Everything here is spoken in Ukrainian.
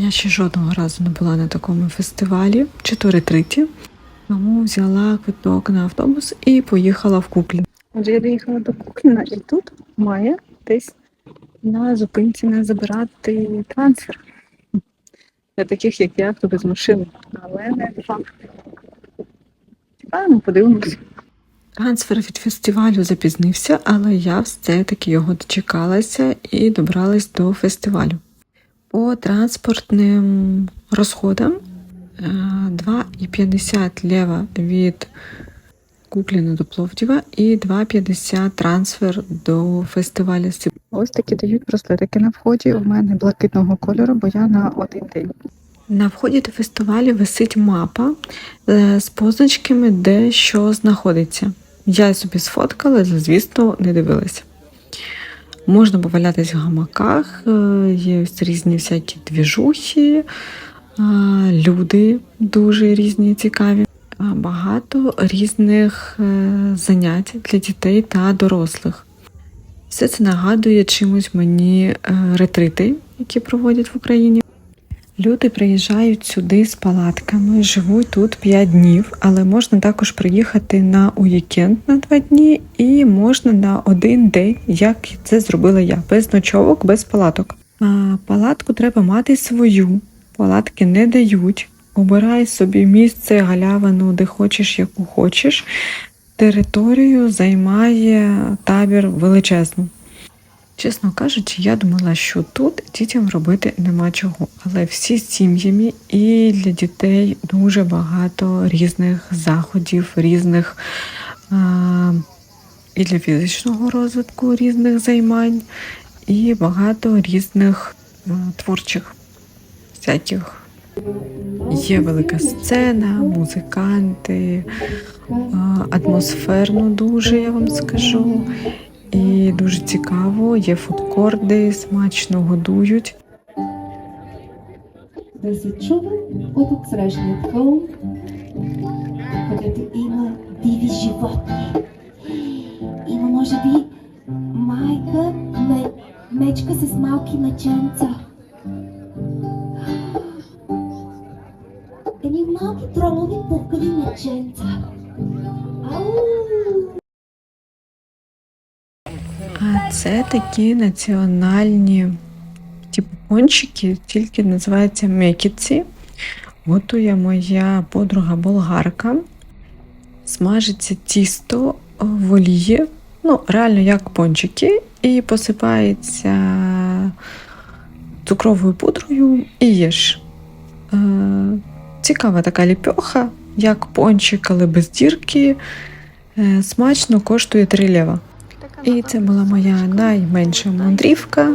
Я ще жодного разу не була на такому фестивалі, чи то ретриті. Тому взяла квиток на автобус і поїхала в Куклін. Отже, я доїхала до Кукліна і тут має десь на зупинці не забирати трансфер. Для таких, як я, хто без машини. Але не факт. Чекаємо, подивимось. Трансфер від фестивалю запізнився, але я все-таки його дочекалася і добралась до фестивалю. По транспортним розходам е, 2,50 лева від Кукліна до Пловдіва і 2,50 трансфер до фестивалю. Ось такі дають браслетики на вході. У мене блакитного кольору, бо я на один день. На вході до фестивалю висить мапа е, з позначками, де що знаходиться. Я собі сфоткала, звісно, не дивилася. Можна повалятись в гамаках, е, є ось різні всякі двіжухи, е, люди дуже різні, цікаві. Багато різних е, занять для дітей та дорослих. Все це нагадує чимось мені ретрити, які проводять в Україні. Люди приїжджають сюди з палатками, живуть тут 5 днів, але можна також приїхати на уікенд на 2 дні і можна на один день, як це зробила я, без ночовок, без палаток. А, палатку треба мати свою, палатки не дають. Обирай собі місце, галявину, де хочеш, яку хочеш. Територію займає табір величезну. Чесно кажучи, я думала, що тут дітям робити нема чого, але всі сім'ями і для дітей дуже багато різних заходів, різних а, і для фізичного розвитку різних займань, і багато різних а, творчих всяких. Є велика сцена, музиканти, атмосферно дуже, я вам скажу. І дуже цікаво, є фудкорди, смачно годують. има може би, майка, мечка с малки меченца. Едни малки тромови пухкави меченца. Ау! Це такі національні типу пончики, тільки називаються мекіці. Готує моя подруга болгарка. Смажиться тісто в олії, ну, реально як пончики, і посипається цукровою пудрою і їж. Е, цікава така ліпьоха, як пончик, але без дірки. Е, смачно коштує 3 лева. І це була моя найменша мандрівка.